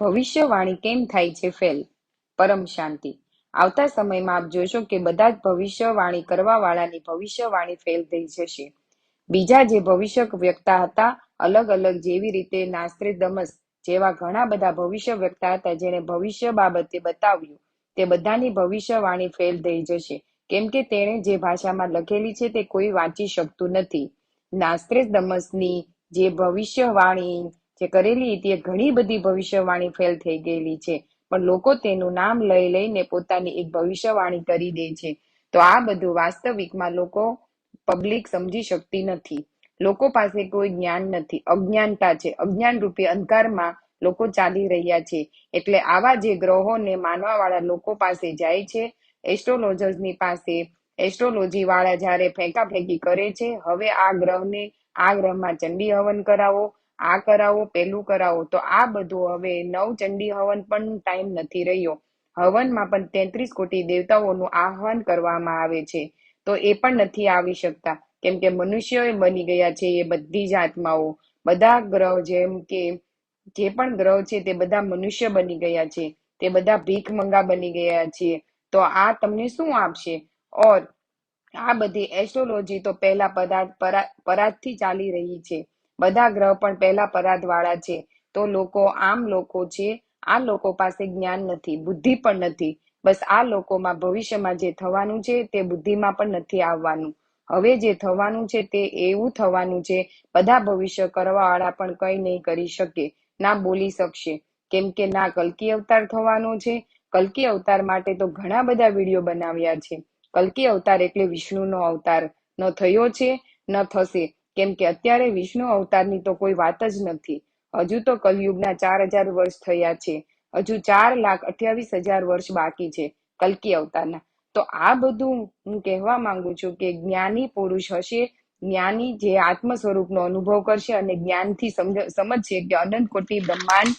ભવિષ્યવાણી કેમ થાય છે, ફેલ? પરમ શાંતિ. આવતા સમયમાં આપ જોશો કે બધા જ ભવિષ્યવાણી કરવાવાળાની ભવિષ્યવાણી ફેલ થઈ જશે. બીજા જે ભવિષ્ય વ્યક્તા હતા, અલગ અલગ જેવી રીતે નાસ્ત્રેદમસ જેવા ઘણા બધા ભવિષ્ય વ્યક્તા હતા જેને ભવિષ્ય બાબતે બતાવ્યું, તે બધાની ભવિષ્યવાણી ફેલ થઈ જશે. કેમ કે તેણે જે ભાષામાં લખેલી છે, તે કોઈ વાંચી શકતું નથી. નાસ્ત્રેદમસની જે ભવિષ્યવાણી જે કરેલી તે ઘણી બધી ભવિષ્યવાણી ફેલ થઈ ગયેલી છે. પણ લોકો તેનું નામ લઈ લઈને પોતાની એક ભવિષ્યવાણી કરી દે છે. તો આ બધું વાસ્તવિકમાં લોકો પબ્લિક સમજી શકતી નથી. લોકો પાસે કોઈ જ્ઞાન નથી. અજ્ઞાનતા છે. અજ્ઞાન રૂપી અંધકારમાં લોકો ચાલી રહ્યા છે. એટલે આવા જે ગ્રહોને માનવાવાળા લોકો પાસે જાય છે, એસ્ટ્રોલોજર્સની પાસે એસ્ટ્રોલોજી વાળા જ્યારે ફેંકાફેંકી કરે છે, હવે આ ગ્રહને, આ ગ્રહમાં ચંડી હવન કરાવો આ કરાવો, પેલું કરાવો. તો આ બધું હવે નવ ચંડી હવન પણ ટાઈમ નથી રહ્યો. હવનમાં પણ તેત્રીસ કોટી દેવતાઓનું આહવાન કરવામાં આવે છે. તો એ પણ નથી આવી શકતા. કેમ કે મનુષ્યો બની ગયા છે એ બધી જ આત્માઓ. બધા ગ્રહ જેમ કે, જે પણ ગ્રહ છે તે બધા મનુષ્ય બની ગયા છે. તે બધા ભીખ મંગા બની ગયા છે. તો આ તમને શું આપશે? ઓર આ બધી એસ્ટ્રોલોજી તો પહેલા પદાર્થ પરાતથી ચાલી રહી છે. બધા ગ્રહ પણ પહેલા પરાધ વાળા છે. તો લોકો, આમ લોકો છે, આ લોકો પાસે જ્ઞાન નથી, બુદ્ધિ પણ નથી. બસ આ લોકોમાં ભવિષ્યમાં જે થવાનું છે, તે બુદ્ધિમાં પણ નથી આવવાનું. હવે જે થવાનું છે, તે એવું થવાનું છે, બધા ભવિષ્ય કરવા વાળા પણ કંઈ નહીં કરી શકે. ના બોલી શકશે. કેમ કે ના કલકી અવતાર થવાનો છે. કલકી અવતાર માટે તો ઘણા બધા વીડિયો બનાવ્યા છે. કલકી અવતાર એટલે વિષ્ણુનો અવતાર. ન થયો છે, ન થશે. કેમ કે અત્યારે વિષ્ણુ અવતારની તો કોઈ વાત જ નથી. હજુ તો કલયુગના ચાર હજાર વર્ષ થયા છે. હજુ ચાર લાખ અઠ્યાવીસ હજાર વર્ષ બાકી છે કલકી અવતારના. તો આ બધું હું કહેવા માંગુ છું કે જ્ઞાની પુરુષ હશે, જ્ઞાની જે આત્મ સ્વરૂપનો અનુભવ કરશે અને જ્ઞાનથી સમજશે કે અનંત કોટી બ્રહ્માંડ,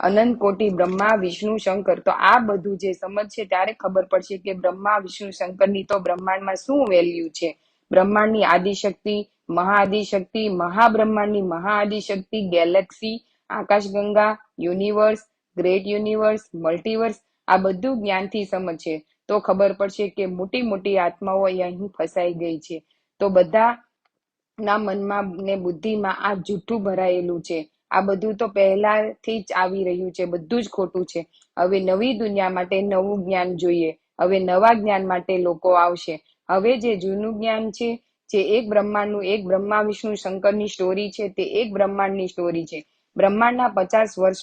અનંત કોટી બ્રહ્મા, વિષ્ણુ, શંકર. તો આ બધું જે સમજશે ત્યારે ખબર પડશે કે બ્રહ્મા, વિષ્ણુ, શંકરની તો બ્રહ્માંડમાં શું વેલ્યુ છે? બ્રહ્માંડની આદિશક્તિ મહાઆદિશક્તિ, મહાબ્રહ્માંડની મહાઆદિશક્તિ, ગેલેક્સી, આકાશગંગા, યુનિવર્સ, ગ્રેટ યુનિવર્સ, મલ્ટીવર્સ, આ બધું જ્ઞાનથી સમજશે તો ખબર પડશે કે મોટી મોટી આત્માઓ અહીં ફસાઈ ગઈ છે. તો બધા ના મનમાં ને બુદ્ધિમાં આ જૂઠું ભરાયેલું છે. આ બધું તો પહેલાથી જ આવી રહ્યું છે, બધું જ ખોટું છે. હવે નવી દુનિયા માટે નવું જ્ઞાન જોઈએ. હવે નવા જ્ઞાન માટે લોકો આવશે. હવે જે જૂનું જ્ઞાન છે જે એક બ્રહ્માંડનું, એક બ્રહ્મા વિષ્ણુ શંકરની સ્ટોરી છે, તે એક બ્રહ્માંડની સ્ટોરી છે. બ્રહ્માંડના પચાસ વર્ષ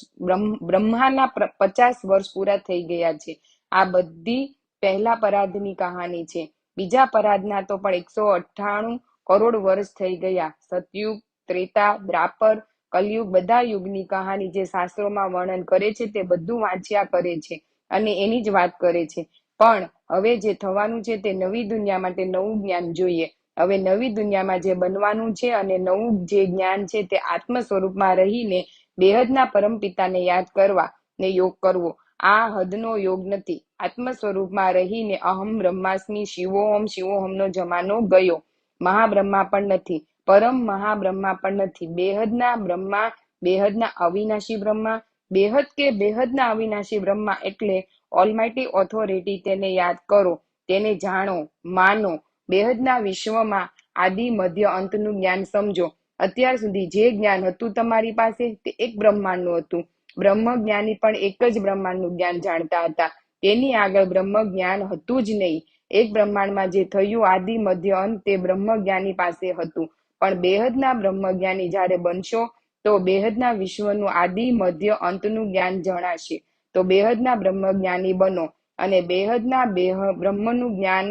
બ્રહ્માના પચાસ વર્ષ પૂરા થઈ ગયા છે. આ બધી પહેલા પરાધની કહાની છે. બીજા પરાધના તો પણ એકસો અઠ્ઠાણું કરોડ વર્ષ થઈ ગયા. સતયુગ, ત્રેતા, દ્રાપર, કલયુગ, બધા યુગની કહાની જે શાસ્ત્રોમાં વર્ણન કરે છે, તે બધું વાંચ્યા કરે છે અને એની જ વાત કરે છે. પણ હવે જે થવાનું છે, તે નવી દુનિયા માટે નવું જ્ઞાન જોઈએ. હવે નવી દુનિયામાં જે બનવાનું છે અને નવું જે જ્ઞાન છે તે આત્મ સ્વરૂપમાં રહીને બેહદના પરમ પિતાને યાદ કરવા ને યોગ કરવો. આ હદનો યોગ નથી. આત્મ સ્વરૂપમાં રહીને અહમ બ્રહ્માસ્મી શિવોહમ શિવોહમનો જમાનો ગયો. મહાબ્રહ્મા પણ નથી. પરમ મહાબ્રહ્મા પણ નથી. બેહદના બ્રહ્મા બેહદના અવિનાશી બ્રહ્મા બેહદ કે બેહદના અવિનાશી બ્રહ્મા એટલે ઓલમાઇટી ઓથોરિટી તેને યાદ કરો. તેને જાણો, માનો બેહદના વિશ્વમાં આદિ મધ્ય અંતનું જ્ઞાન સમજો. અત્યાર સુધી જે જ્ઞાન હતું તમારી પાસે તે એક બ્રહ્માંડનું હતું. બ્રહ્મ જ્ઞાની પણ એક જ બ્રહ્માંડનું જ્ઞાન જાણતા હતા. તેની આગળ બ્રહ્મ જ્ઞાન હતું જ નહીં. એક બ્રહ્માંડમાં જે થયું આદિ મધ્ય અંત તે બ્રહ્મ જ્ઞાની પાસે હતું. પણ બેહદના બ્રહ્મ જ્ઞાની જ્યારે બનશો, તો બેહદના વિશ્વનું આદિ મધ્ય અંતનું જ્ઞાન જણાશે. તો બેહદના બ્રહ્મ જ્ઞાની બનો અને બેહદના બેહ બ્રહ્મનું જ્ઞાન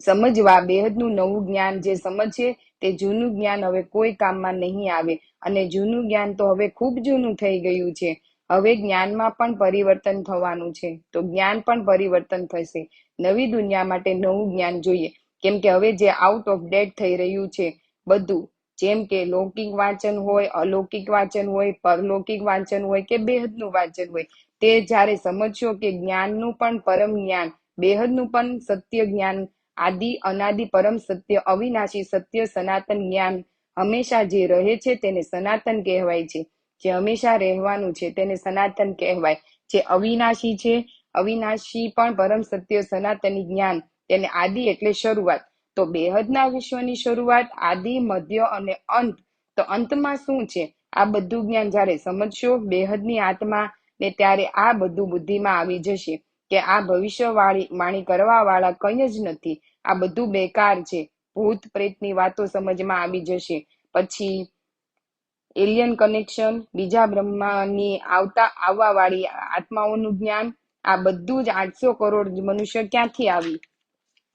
સમજવા, બેહદનું નવું જ્ઞાન જે સમજે તે જૂનું જ્ઞાન હવે કોઈ કામમાં નહીં આવે. અને જૂનું જ્ઞાન તો હવે ખૂબ જૂનું થઈ ગયું છે. હવે જ્ઞાનમાં પણ પરિવર્તન થવાનું છે. તો જ્ઞાન પણ પરિવર્તન થશે. નવી દુનિયા માટે નવું જ્ઞાન જોઈએ. કેમ કે હવે જે આઉટ ઓફ ડેટ થઈ રહ્યું છે બધું, જેમ કે લૌકિક વાંચન હોય, અલૌકિક વાંચન હોય, પરલૌકિક વાંચન હોય કે બેહદનું વાંચન હોય, તે જ્યારે સમજશો કે જ્ઞાનનું પણ પરમ જ્ઞાન બેહદનું પણ સત્ય જ્ઞાન, આદિ, અનાદિ, પરમ સત્ય, અવિનાશી સત્ય, સનાતન જ્ઞાન હંમેશા જે રહે છે તેને સનાતન કહેવાય છે. જે હંમેશા રહેવાનું છે તેને સનાતન કહેવાય. જે અવિનાશી છે, અવિનાશી પણ પરમ સત્ય, સનાતની જ્ઞાન, તેને આદિ એટલે શરૂઆત. તો બેહદના વિશ્વની શરૂઆત, આદિ, મધ્ય અને અંત. તો અંતમાં શું છે? આ બધું જ્ઞાન જ્યારે સમજશો, બેહદની આત્મા ને ત્યારે આ બધું બુદ્ધિમાં આવી જશે. કે આ ભવિષ્યવાળી વાણી કરવા વાળા કંઈ જ નથી. આ બધું બેકાર છે. ભૂત પ્રેતની વાતો સમજમાં આવી જશે. પછી એલિયન કનેક્શન, બીજા બ્રહ્માની આવતા આવવા વાળી આત્માઓનું જ્ઞાન, આ બધું જ આઠસો કરોડ મનુષ્ય ક્યાંથી આવી?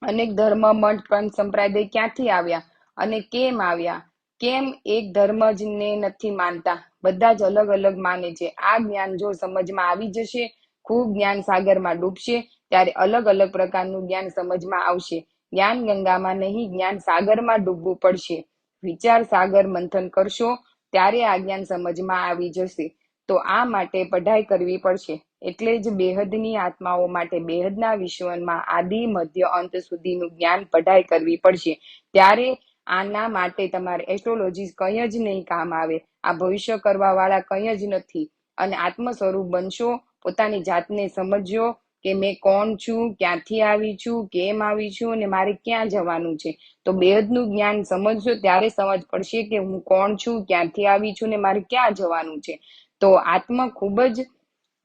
અનેક ધર્મ, મઠ પંથ સંપ્રદાય ક્યાંથી આવ્યા? અને કેમ આવ્યા? કેમ એક ધર્મ જ ને નથી માનતા? બધા જ અલગ અલગ માને છે. આ જ્ઞાન જો સમજમાં આવી જશે ખૂબ જ્ઞાન સાગરમાં ડૂબશે ત્યારે અલગ અલગ પ્રકારનું જ્ઞાન સમજમાં આવશે. જ્ઞાન ગંગામાં નહીં, જ્ઞાન સાગરમાં ડૂબવું પડશે. વિચાર સાગર મંથન કરશો ત્યારે આ જ્ઞાન સમજમાં આવી જશે. તો આ માટે પઢાઈ કરવી પડશે. એટલે જ બેહદની આત્માઓ માટે બેહદના વિશ્વમાં આદિ, મધ્ય, અંત સુધીનું જ્ઞાન પઢાઈ કરવી પડશે. ત્યારે આના માટે તમારે એસ્ટ્રોલોજી કંઈ જ નહીં કામ આવે. આ ભવિષ્ય કરવા વાળા કંઈ જ નથી. અને આત્મ સ્વરૂપ બનશો પોતાની જાતને સમજજો કે મેં કોણ છું, ક્યાંથી આવી છું, કેમ આવી છું અને મારે ક્યાં જવાનું છે. તો બેહદનું જ્ઞાન સમજશો ત્યારે સમજ પડશે કે હું કોણ છું, ક્યાંથી આવી છું ને મારે ક્યાં જવાનું છે. તો આત્મા ખૂબ જ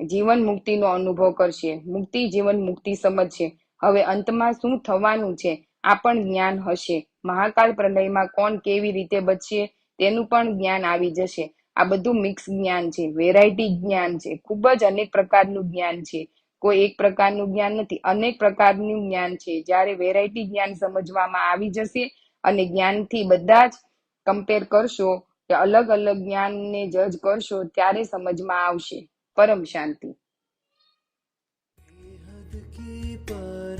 જીવન મુક્તિનો અનુભવ કરશે. મુક્તિ જીવન મુક્તિ સમજશે. હવે અંતમાં શું થવાનું છે? આ પણ જ્ઞાન હશે. મહાકાળ પ્રલયમાં કોણ કેવી રીતે બચશે? તેનું પણ જ્ઞાન આવી જશે. આ બધું મિક્સ જ્ઞાન છે વેરાયટી જ્ઞાન છે, ખૂબ જ અનેક પ્રકારનું જ્ઞાન છે. કોઈ એક પ્રકારનું જ્ઞાન નથી, અનેક પ્રકારનું જ્ઞાન છે. જ્યારે વેરાયટી જ્ઞાન સમજવામાં આવી જશે અને જ્ઞાનથી બધા જ કમ્પેર કરશો કે અલગ અલગ જ્ઞાનને જજ કરશો ત્યારે સમજમાં આવશે. પરમ શાંતિ. પર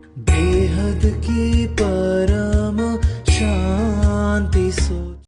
शान्ति